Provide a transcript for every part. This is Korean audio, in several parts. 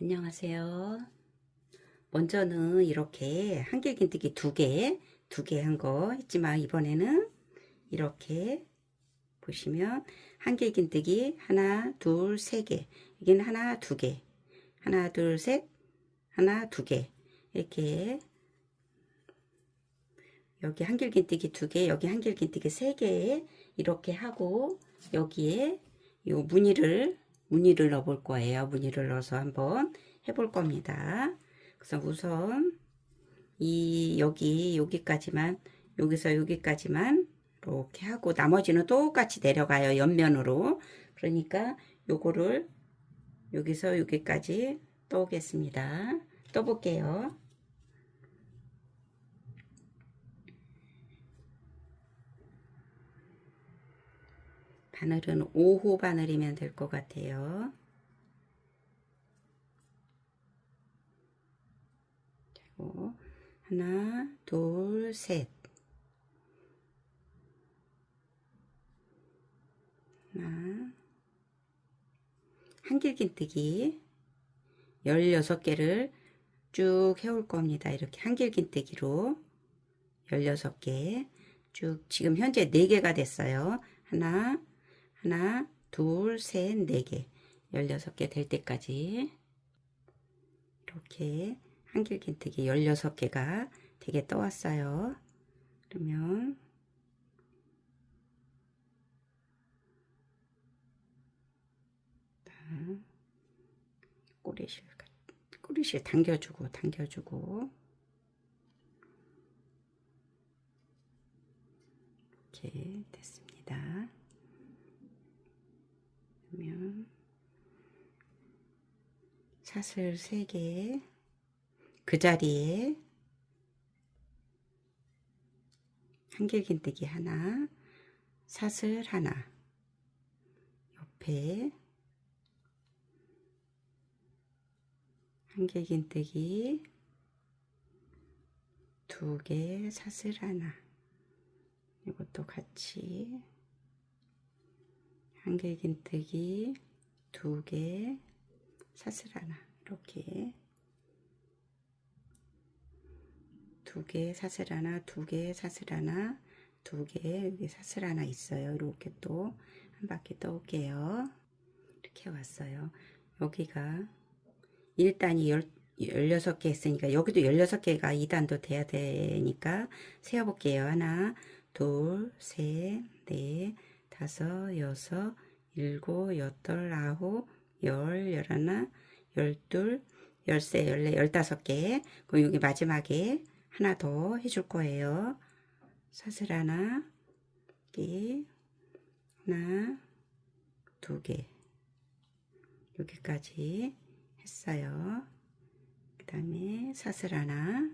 안녕하세요. 먼저는 이렇게 한길긴뜨기 두 개, 두 개 한 거 했지만 이번에는 이렇게 보시면 한길긴뜨기 하나, 둘, 세 개. 여기는 하나, 두 개. 하나, 둘, 셋. 하나, 두 개. 이렇게 여기 한길긴뜨기 두 개, 여기 한길긴뜨기 세 개. 이렇게 하고 여기에 요 무늬를 무늬를 넣어 볼 거예요. 무늬를 넣어서 한번 해볼 겁니다. 그래서 우선 이 여기 여기까지만 여기서 여기까지만 이렇게 하고 나머지는 똑같이 내려가요. 옆면으로. 그러니까 요거를 여기서 여기까지 떠오겠습니다. 떠볼게요. 바늘은 5호 바늘이면 될 것 같아요. 그리고 하나, 둘, 셋. 하나, 한길긴뜨기 16개를 쭉 해올 겁니다. 이렇게 한길긴뜨기로 16개 쭉 지금 현재 4개가 됐어요. 하나, 하나, 둘, 셋, 네 개. 16개 될 때까지 이렇게 한길긴뜨기 16개가 되게 떠왔어요. 그러면 꼬리실 꼬리실 당겨주고 당겨주고 이렇게 됐습니다. 그러면 사슬 3개 그 자리에 한길긴뜨기 하나 사슬 하나 옆에 한길긴뜨기 두 개 사슬 하나. 이것도 같이 한길긴뜨기 두 개, 사슬 하나 이렇게 두 개, 사슬 하나, 두 개, 사슬 하나, 두 개, 여기 사슬 하나 있어요. 이렇게 또 한 바퀴 떠올게요. 이렇게 왔어요. 여기가 1단이 16개 했으니까 여기도 16개가 2단도 돼야 되니까 세어볼게요. 하나, 둘, 셋, 넷, 다섯, 여섯, 일곱, 여덟, 아홉, 열, 열하나, 열둘, 열세, 열네, 열다섯 개. 그럼 여기 마지막에 하나 더 해줄 거예요. 사슬 하나, 여기 하나, 두 개. 여기까지 했어요. 그 다음에 사슬 하나.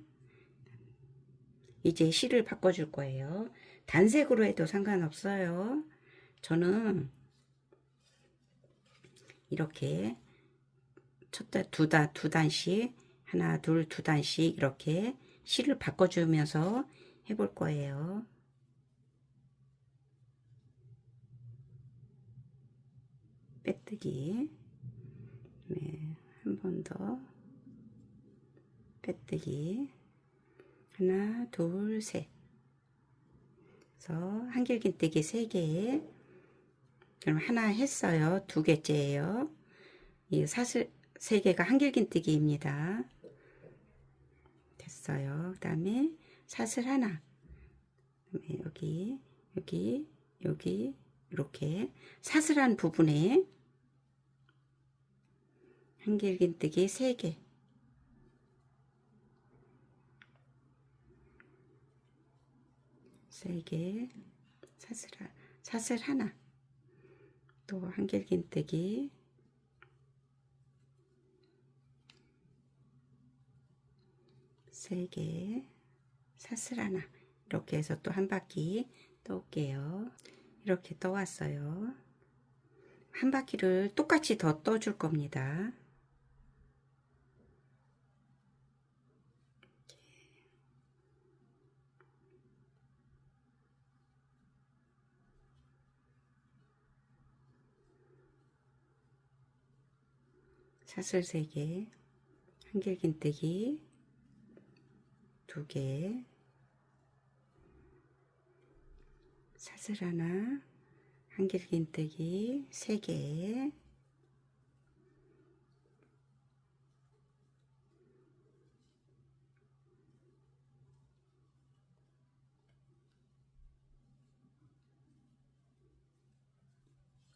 이제 실을 바꿔줄 거예요. 단색으로 해도 상관없어요. 저는 이렇게 첫단 두단 두 단씩 하나 둘 두 단씩 이렇게 실을 바꿔주면서 해볼 거예요. 빼뜨기 네, 한 번 더 빼뜨기 하나 둘셋 그래서 한길긴뜨기 3개 그럼 하나 했어요. 두 개째예요. 이 사슬 세 개가 한길긴뜨기입니다. 됐어요. 그 다음에 사슬 하나. 여기 여기 여기 이렇게 사슬한 부분에 한길긴뜨기 세 개. 세 개, 사슬, 사슬 하나. 또 한길긴뜨기 세 개, 사슬 하나 이렇게 해서 또 한 바퀴 떠올게요. 이렇게 떠왔어요. 한 바퀴를 똑같이 더 떠줄 겁니다. 사슬 3개 한길긴뜨기 2개 사슬 하나 한길긴뜨기 3개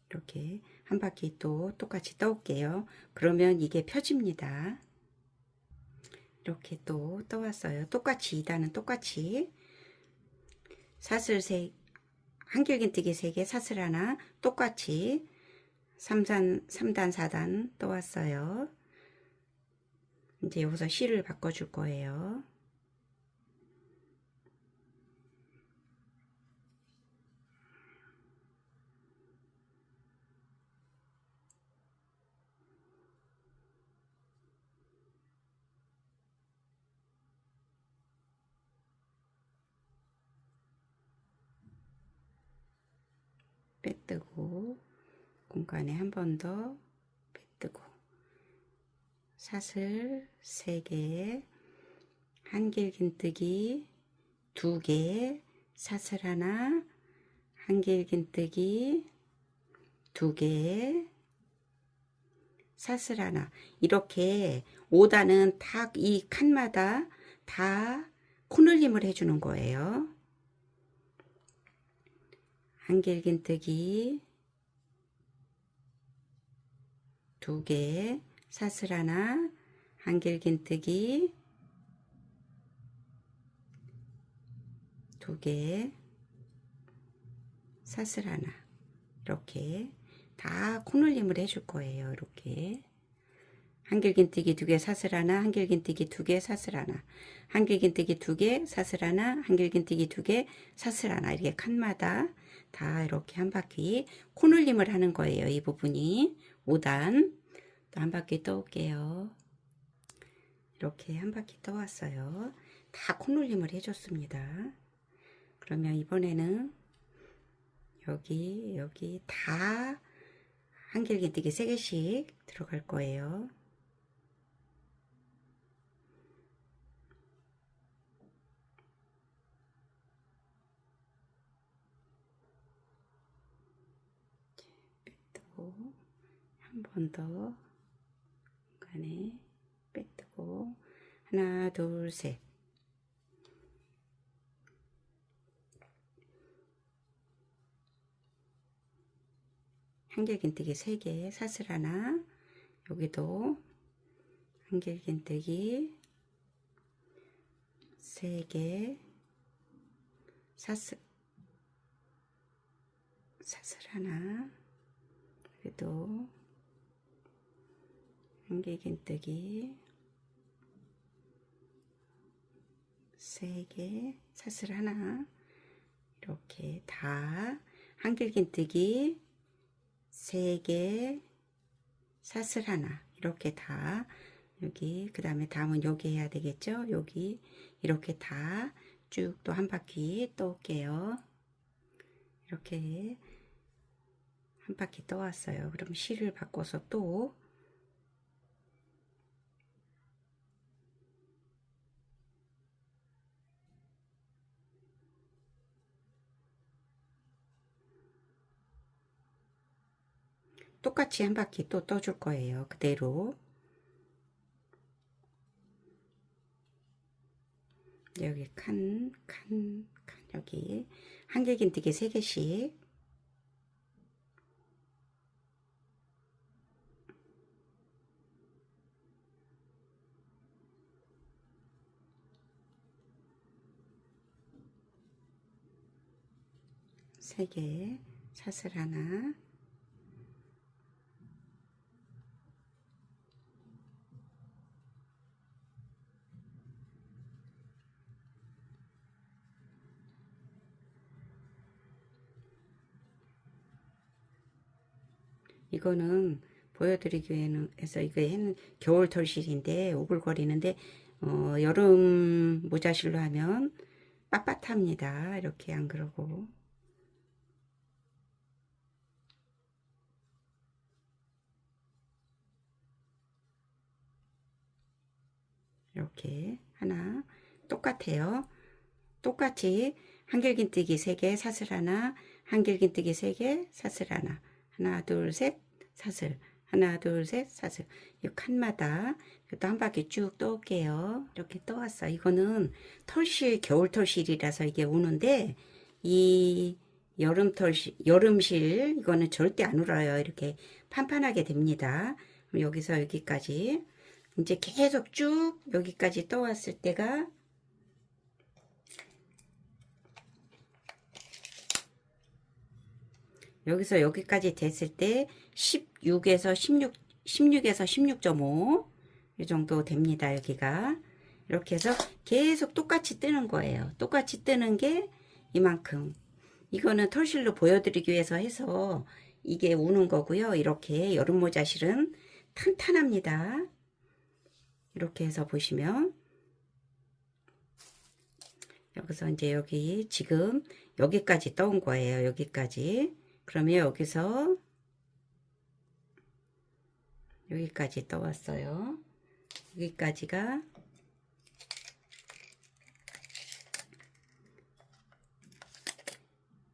이렇게 한 바퀴 또 똑같이 떠올게요. 그러면 이게 펴집니다. 이렇게 또 떠왔어요. 똑같이 2단은 똑같이 사슬 세 한길긴뜨기 3개 사슬 하나 똑같이 3단 3단 4단 떠왔어요. 이제 여기서 실을 바꿔줄 거예요. 빼뜨고 공간에 한 번 더 빼뜨고 사슬 3개 한길긴뜨기 2개 사슬 하나 한길긴뜨기 2개 사슬 하나 이렇게 5단은 다 이 칸마다 다 코늘림을 해주는 거예요. 한길긴뜨기 두 개, 사슬 하나, 한길긴뜨기 두 개, 사슬 하나 이렇게 다 코늘림을 해줄 거예요. 이렇게 한길긴뜨기 두 개, 사슬 하나, 한길긴뜨기 두 개, 사슬 하나, 한길긴뜨기 두 개, 사슬 하나, 한길긴뜨기 두 개, 사슬 하나 이렇게 칸마다 다 이렇게 한 바퀴 코늘림을 하는 거예요. 이 부분이 5단 또 한 바퀴 떠올게요. 이렇게 한 바퀴 떠왔어요. 다 코늘림을 해줬습니다. 그러면 이번에는 여기 여기 다 한길긴뜨기 3개씩 들어갈 거예요. 빼뜨고 한 번더 공간에 빼뜨고. 하나 둘 셋. 한길긴뜨기 3개 사슬 하나. 여기도 한길긴뜨기 3개 사슬 사슬 하나. 여기도 한길긴뜨기. 3개 사슬 하나. 이렇게 다 한길긴뜨기. 3개 사슬 하나. 이렇게 다 여기 그 다음에 다음은 여기 해야 되겠죠? 여기 이렇게 다 쭉 또 한 바퀴 떠올게요. 이렇게 한 바퀴 떠왔어요. 그럼 실을 바꿔서 또 똑같이 한 바퀴 또 떠줄 거예요. 그대로. 여기 칸, 칸, 칸, 여기 한길긴뜨기 3개씩 세 개, 사슬 하나, 이거는 보여드리기 위해서 해서 이거 했는 겨울 털실인데 오글거리는데 어, 여름 모자실로 하면 빳빳합니다. 이렇게 안 그러고 이렇게 하나 똑같아요. 똑같이 한길긴뜨기 3개 사슬 하나 한길긴뜨기 3개 사슬 하나 하나 둘 셋 사슬 하나 둘 셋 사슬 이 칸마다 또한 바퀴 쭉 떠올게요. 이렇게 떠왔어. 이거는 털실 겨울 털실이라서 이게 우는데 이 여름 털실 여름실 이거는 절대 안 울어요. 이렇게 판판하게 됩니다. 여기서 여기까지 이제 계속 쭉 여기까지 떠왔을 때가 여기서 여기까지 됐을 때 16에서 16, 16에서 16.5 이 정도 됩니다. 여기가 이렇게 해서 계속 똑같이 뜨는 거예요. 똑같이 뜨는 게 이만큼. 이거는 털실로 보여드리기 위해서 해서 이게 우는 거고요. 이렇게 여름 모자 실은 탄탄합니다. 이렇게 해서 보시면 여기서 이제 여기 지금 여기까지 떠온 거예요. 여기까지. 그러면 여기서 여기까지 떠왔어요. 여기까지가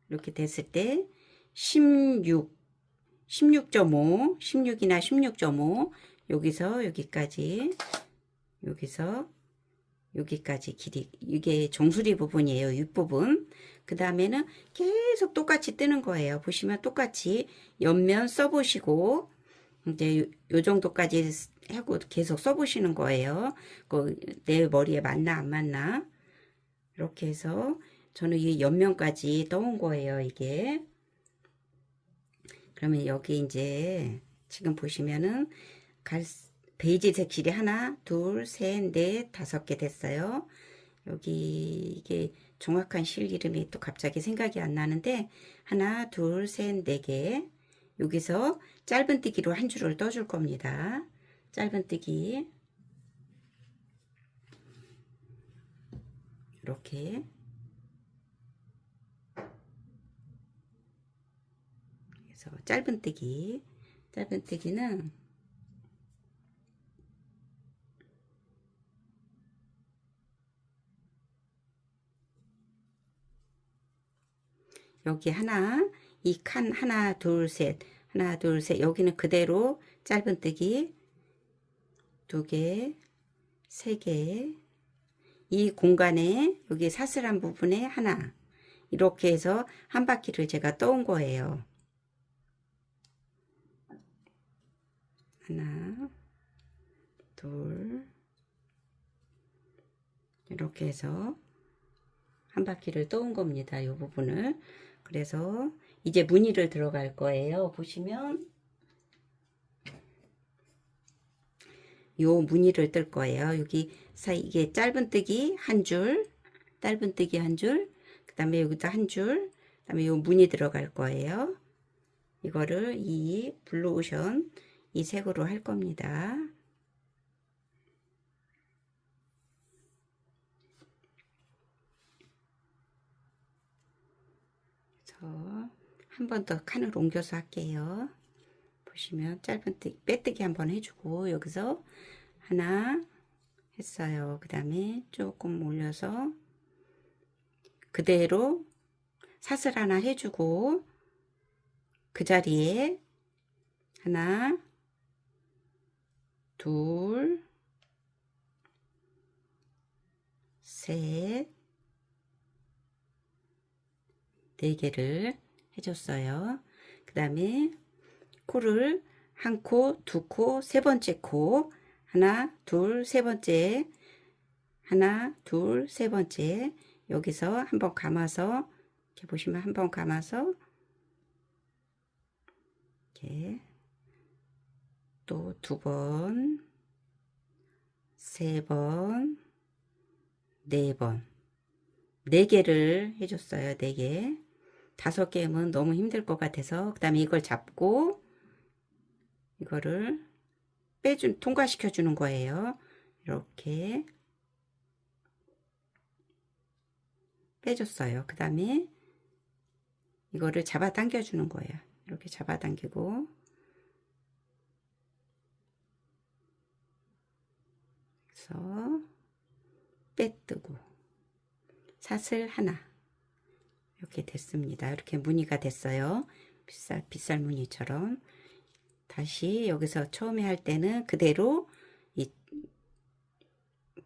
이렇게 됐을 때 16, 16.5, 16이나 16.5 여기서 여기까지 여기서 여기까지 길이 이게 정수리 부분이에요 윗부분. 그 다음에는 계속 똑같이 뜨는 거예요. 보시면 똑같이 옆면 써보시고 이제 요, 요 정도까지 하고 계속 써보시는 거예요. 그 내 머리에 맞나 안 맞나. 이렇게 해서 저는 이 옆면까지 떠온 거예요 이게. 그러면 여기 이제 지금 보시면은 갈 베이지 색 실이 하나, 둘, 셋, 넷, 다섯 개 됐어요. 여기 이게 정확한 실 이름이 또 갑자기 생각이 안 나는데 하나, 둘, 셋, 네 개. 여기서 짧은뜨기로 한 줄을 떠줄 겁니다. 짧은뜨기 이렇게 그래서 짧은뜨기 짧은뜨기는 여기 하나, 이 칸 하나, 둘, 셋, 하나, 둘, 셋. 여기는 그대로 짧은뜨기 두 개, 세 개. 이 공간에 여기 사슬한 부분에 하나. 이렇게 해서 한 바퀴를 제가 떠온 거예요. 하나, 둘, 이렇게 해서 한 바퀴를 떠온 겁니다. 이 부분을. 그래서 이제 무늬를 들어갈 거예요. 보시면 요 무늬를 뜰 거예요. 여기 사이 이게 짧은뜨기 한 줄, 짧은뜨기 한 줄, 그 다음에 여기도 한 줄, 그 다음에 요 무늬 들어갈 거예요. 이거를 이 블루 오션 이 색으로 할 겁니다. 한 번 더 칸을 옮겨서 할게요. 보시면 짧은 뜨기 빼뜨기 한번 해주고 여기서 하나 했어요. 그 다음에 조금 올려서 그대로 사슬 하나 해주고 그 자리에 하나 둘 셋, 네 개를 해줬어요. 그 다음에 코를 한 코, 두 코, 세 번째 코, 하나, 둘, 세 번째, 하나, 둘, 세 번째, 여기서 한번 감아서, 이렇게 보시면 한번 감아서, 이렇게, 또 두 번, 세 번, 네 번, 네 개를 해줬어요, 네 개. 다섯 개면 너무 힘들 것 같아서 그 다음에 이걸 잡고 이거를 빼준 통과시켜 주는 거예요. 이렇게 빼줬어요. 그 다음에 이거를 잡아 당겨 주는 거예요. 이렇게 잡아 당기고. 그래서 빼뜨고. 사슬 하나 이렇게 됐습니다. 이렇게 무늬가 됐어요. 빗살, 빗살 무늬처럼 다시 여기서 처음에 할 때는 그대로 이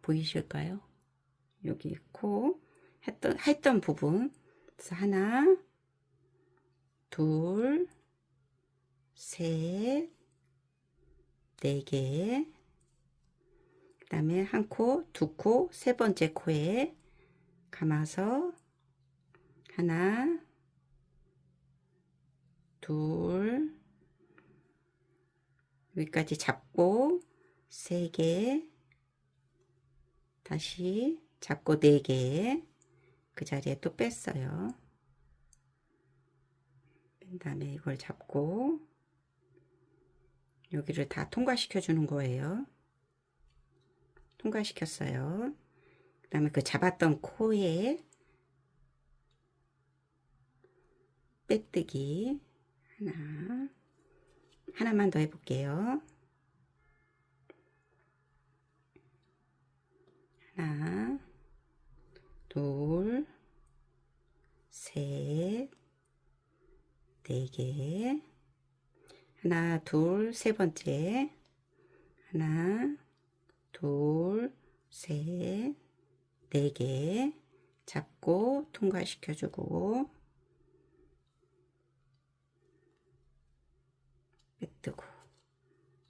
보이실까요? 여기 코 했던 했던 부분 그래서 하나 둘 셋, 네 개, 그 다음에 한 코, 두 코, 세 번째 코에 감아서 하나, 둘, 여기까지 잡고 세 개, 다시 잡고 네 개, 그 자리에 또 뺐어요. 뺀 다음에 이걸 잡고 여기를 다 통과시켜 주는 거예요. 통과시켰어요. 그 다음에 그 잡았던 코에 빼뜨기. 하나. 하나만 더 해볼게요. 하나. 둘. 셋, 네 개, 하나, 둘, 세 번째, 하나, 둘, 셋, 네 개, 잡고 통과시켜주고, 빼뜨고,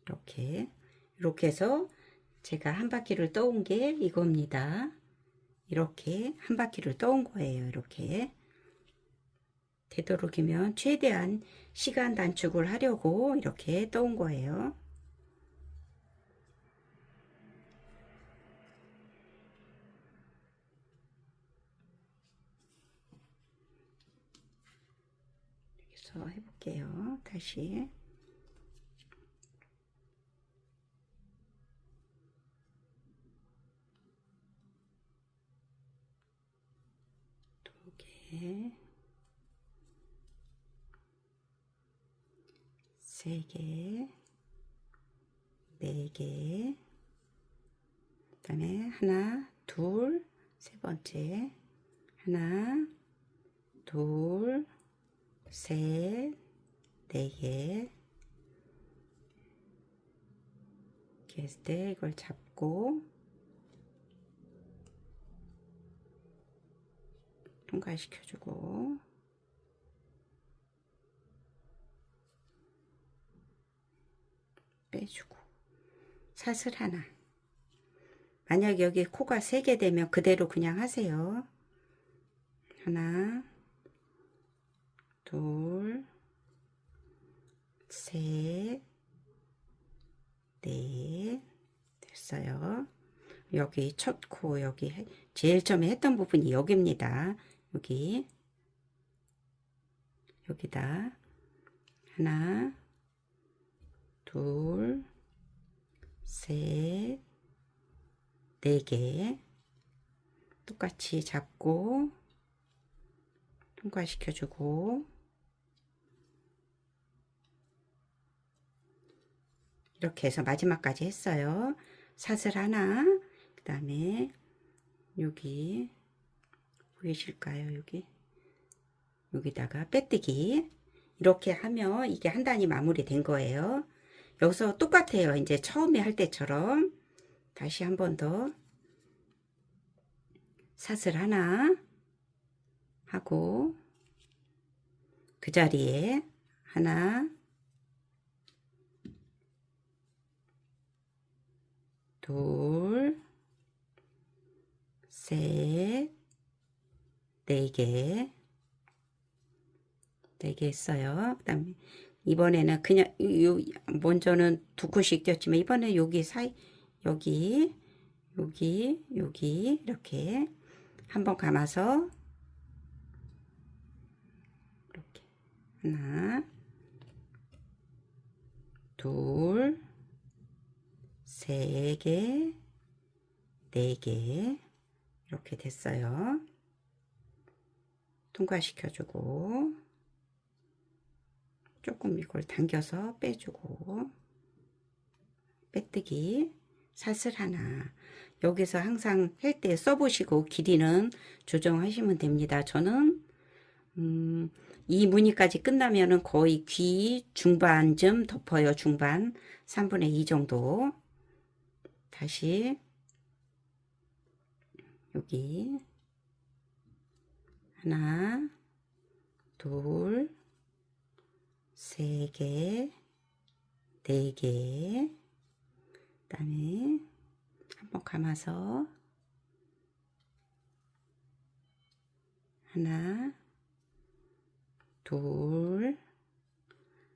이렇게, 이렇게 해서 제가 한 바퀴를 떠온 게 이겁니다. 이렇게 한 바퀴를 떠온 거예요. 이렇게. 되도록이면 최대한 시간 단축을 하려고 이렇게 떠온 거예요. 해볼게요. 다시. 개. 세 개, 네 개, 그 다음에 하나, 둘, 세 번째, 하나, 둘, 셋, 네 개, 이렇게 했을 때 이걸 잡고 통과시켜주고. 빼주고. 사슬 하나. 만약 여기 코가 세개 되면 그대로 그냥 하세요. 하나 둘셋네 됐어요. 여기 첫 코 여기 제일 처음에 했던 부분이 여기입니다 여기 여기다 하나 둘, 셋, 네 개. 똑같이 잡고, 통과시켜주고, 이렇게 해서 마지막까지 했어요. 사슬 하나, 그 다음에 여기, 보이실까요? 여기. 여기다가 빼뜨기. 이렇게 하면 이게 한 단이 마무리된 거예요. 여기서 똑같아요. 이제 처음에 할 때처럼 다시 한 번 더 사슬 하나 하고 그 자리에 하나 둘 셋, 네 개, 네개 했어요. 그 다음에 이번에는 그냥 요 먼저는 두 코씩 뛰었지만 이번에 여기 사이 여기 여기 여기 이렇게 한번 감아서 이렇게 하나 둘 세 개, 네 개, 이렇게 됐어요. 통과시켜주고, 조금 이걸 당겨서 빼주고 빼뜨기 사슬 하나. 여기서 항상 할 때 써보시고 길이는 조정하시면 됩니다. 저는 음, 이 무늬까지 끝나면은 거의 귀 중반쯤 덮어요. 중반 3분의 2 정도. 다시 여기 하나, 둘, 세 개, 네 개. 그 다음에 한번 감아서 하나, 둘,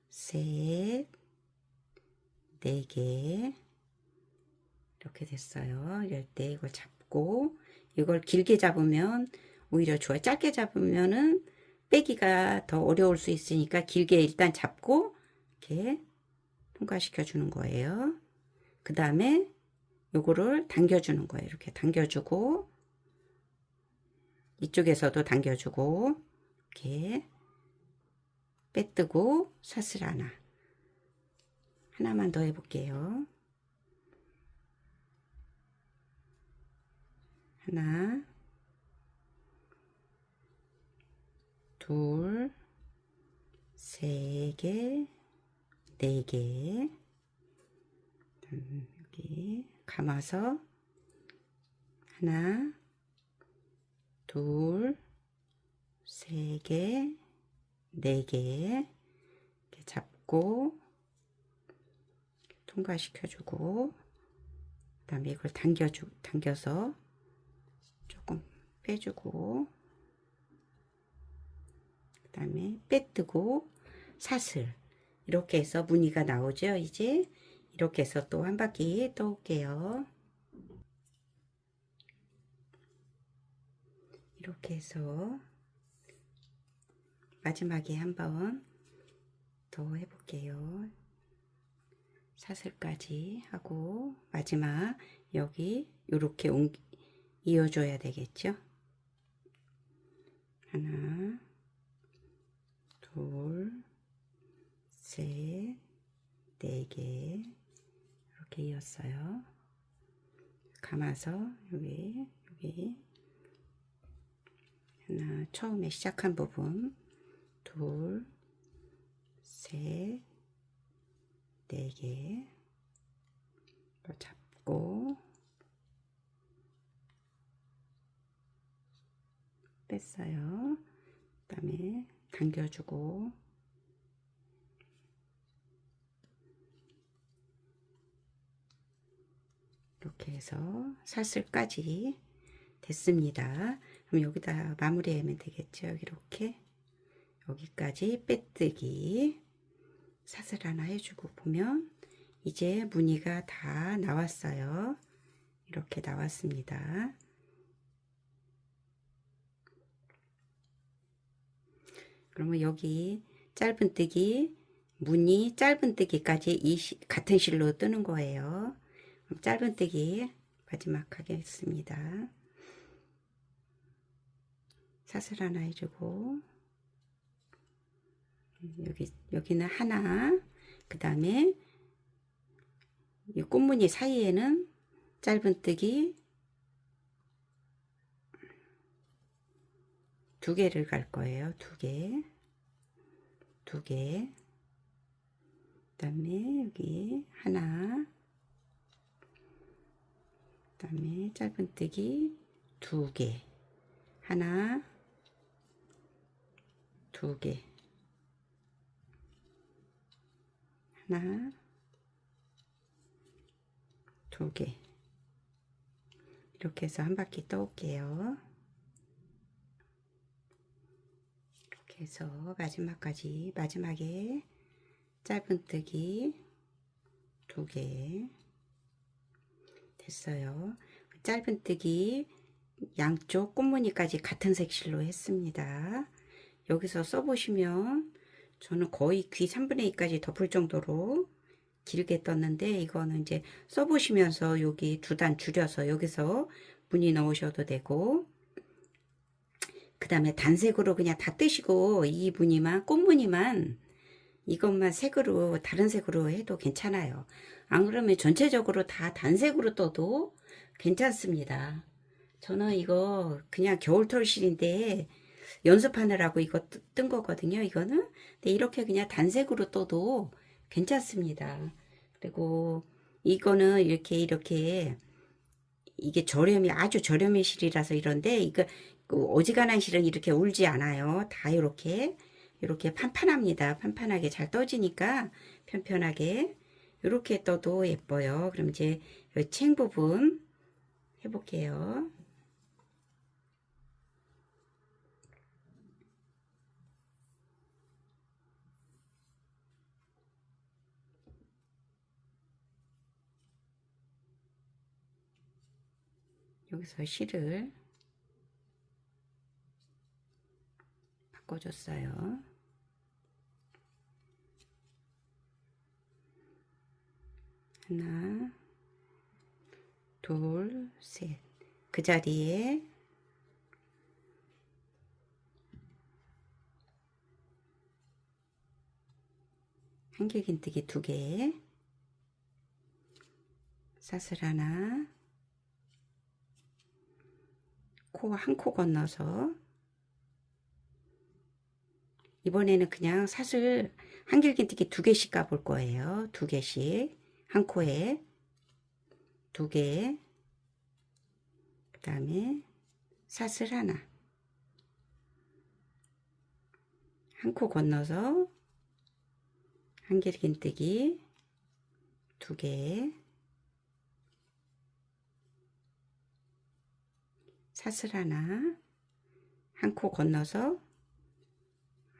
셋, 네 개. 이렇게 됐어요. 이럴 때 이걸 잡고 이걸 길게 잡으면 오히려 좋아요. 짧게 잡으면은 빼기가 더 어려울 수 있으니까 길게 일단 잡고 이렇게 통과시켜 주는 거예요. 그 다음에 요거를 당겨주는 거예요. 이렇게 당겨주고 이쪽에서도 당겨주고 이렇게 빼뜨고 사슬 하나 하나만 더 해볼게요. 하나 둘, 세 개, 네 개. 음, 여기 감아서 하나, 둘, 세 개, 네 개. 이렇게 잡고 통과시켜주고 그 다음에 이걸 당겨주 당겨서 조금 빼주고 그 다음에 빼뜨고 사슬. 이렇게 해서 무늬가 나오죠 이제? 이렇게 해서 또 한 바퀴 떠올게요. 이렇게 해서 마지막에 한번 더 해볼게요. 사슬까지 하고 마지막 여기 이렇게 이어줘야 되겠죠? 하나 둘, 셋, 네 개. 이렇게 이었어요. 감아서 여기, 여기. 하나, 처음에 시작한 부분. 둘, 셋, 네 개. 또 잡고. 뺐어요. 그 다음에 당겨주고 이렇게 해서 사슬까지 됐습니다. 그럼 여기다 마무리하면 되겠죠. 이렇게 여기까지 빼뜨기 사슬 하나 해주고 보면 이제 무늬가 다 나왔어요. 이렇게 나왔습니다. 그러면 여기 짧은뜨기 무늬 짧은뜨기까지 같은 실로 뜨는 거예요. 짧은뜨기 마지막 하겠습니다. 사슬 하나 해주고 여기 여기는 하나 그 다음에 이 꽃무늬 사이에는 짧은뜨기 두 개를 갈 거예요. 두 개. 두 개. 그 다음에 여기 하나. 그 다음에 짧은뜨기 두 개. 하나. 두 개. 하나. 두 개. 이렇게 해서 한 바퀴 떠올게요. 해서 마지막까지 마지막에 짧은뜨기 두 개 됐어요. 짧은뜨기 양쪽 꽃무늬까지 같은 색실로 했습니다. 여기서 써보시면 저는 거의 귀 3분의 2까지 덮을 정도로 길게 떴는데 이거는 이제 써보시면서 여기 두 단 줄여서 여기서 무늬 넣으셔도 되고 그 다음에 단색으로 그냥 다 뜨시고 이 무늬만 꽃무늬만 이것만 색으로 다른 색으로 해도 괜찮아요 안 그러면 전체적으로 다 단색으로 떠도 괜찮습니다. 저는 이거 그냥 겨울 털 실인데 연습하느라고 이거 뜨- 뜬 거거든요. 이거는. 근데 이렇게 그냥 단색으로 떠도 괜찮습니다. 그리고 이거는 이렇게 이렇게 이게 저렴이 아주 저렴의 실이라서 이런데 이거 그 어지간한 실은 이렇게 울지 않아요. 다 이렇게 이렇게 판판합니다. 판판하게 잘 떠지니까 편편하게 이렇게 떠도 예뻐요. 그럼 이제 챙 부분 해볼게요. 여기서 실을 바꿔줬어요. 하나, 둘, 셋. 그 자리에 한길긴뜨기 두 개, 사슬 하나, 코 한 코 건너서 이번에는 그냥 사슬 한길긴뜨기 두 개씩 까볼 거예요. 두 개씩. 한 코에 두 개, 그 다음에 사슬 하나, 한 코 건너서 한길긴뜨기 두 개, 사슬 하나, 한 코 건너서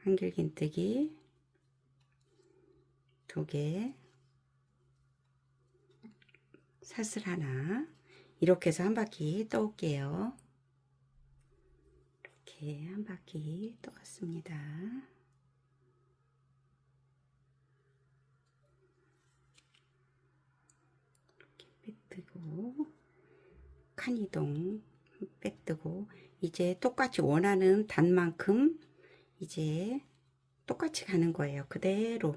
한길긴뜨기 두 개, 사슬 하나 이렇게 해서 한 바퀴 떠올게요. 이렇게 한 바퀴 떠왔습니다. 이렇게 빼뜨고 칸 이동 빼뜨고 이제 똑같이 원하는 단만큼 이제 똑같이 가는 거예요. 그대로.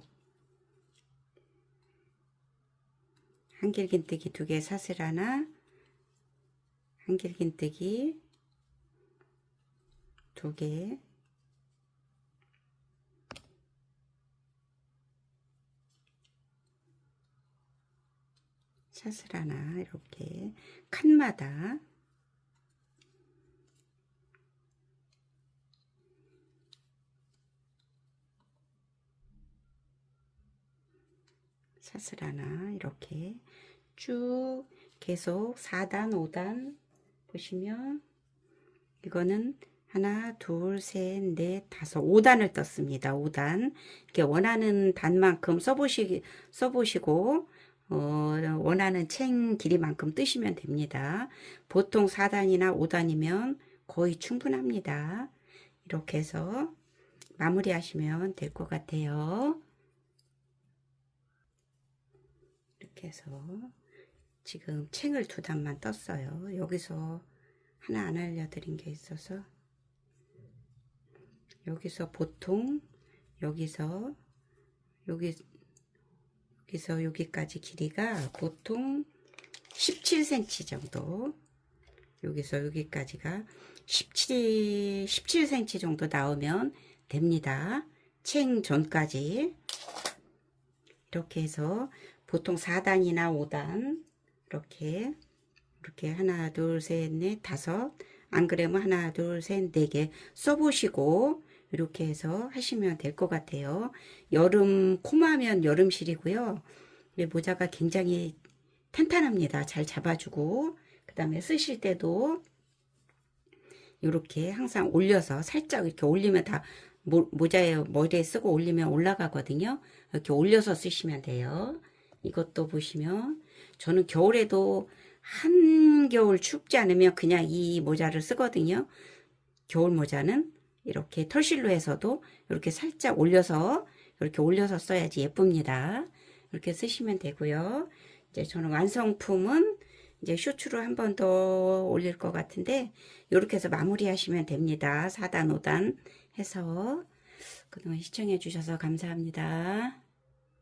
한길긴뜨기 두 개 사슬 하나 한길긴뜨기 두 개. 사슬 하나 이렇게 칸마다 사슬 하나 이렇게 쭉 계속 4단 5단 보시면 이거는 하나 둘셋넷 다섯. 5단을 떴습니다. 5단. 이렇게 원하는 단만큼 써보시, 써보시고 어, 원하는 챙 길이만큼 뜨시면 됩니다. 보통 4단이나 5단이면 거의 충분합니다. 이렇게 해서 마무리 하시면 될 것 같아요 이렇게 해서 지금 챙을 두 단만 떴어요. 여기서 하나 안 알려드린 게 있어서 여기서 보통 여기서 여기 여기서 여기까지 길이가 보통 17cm 정도 여기서 여기까지가 17, 17cm 정도 나오면 됩니다. 챙 전까지 이렇게 해서 보통 4단이나 5단. 이렇게 이렇게 하나 둘셋넷 다섯. 안 그러면 하나 둘셋네 개 써보시고 이렇게 해서 하시면 될 것 같아요. 여름 코마면 여름실이고요. 이 모자가 굉장히 탄탄합니다. 잘 잡아주고. 그 다음에 쓰실 때도 이렇게 항상 올려서 살짝 이렇게 올리면 다 모, 모자에 머리에 쓰고 올리면 올라가거든요. 이렇게 올려서 쓰시면 돼요 이것도 보시면 저는 겨울에도 한겨울 춥지 않으면 그냥 이 모자를 쓰거든요. 겨울 모자는 이렇게 털실로 해서도 이렇게 살짝 올려서 이렇게 올려서 써야지 예쁩니다. 이렇게 쓰시면 되고요. 이제 저는 완성품은 이제 쇼츠로 한 번 더 올릴 것 같은데 이렇게 해서 마무리 하시면 됩니다. 4단 5단 해서 그동안 시청해 주셔서 감사합니다.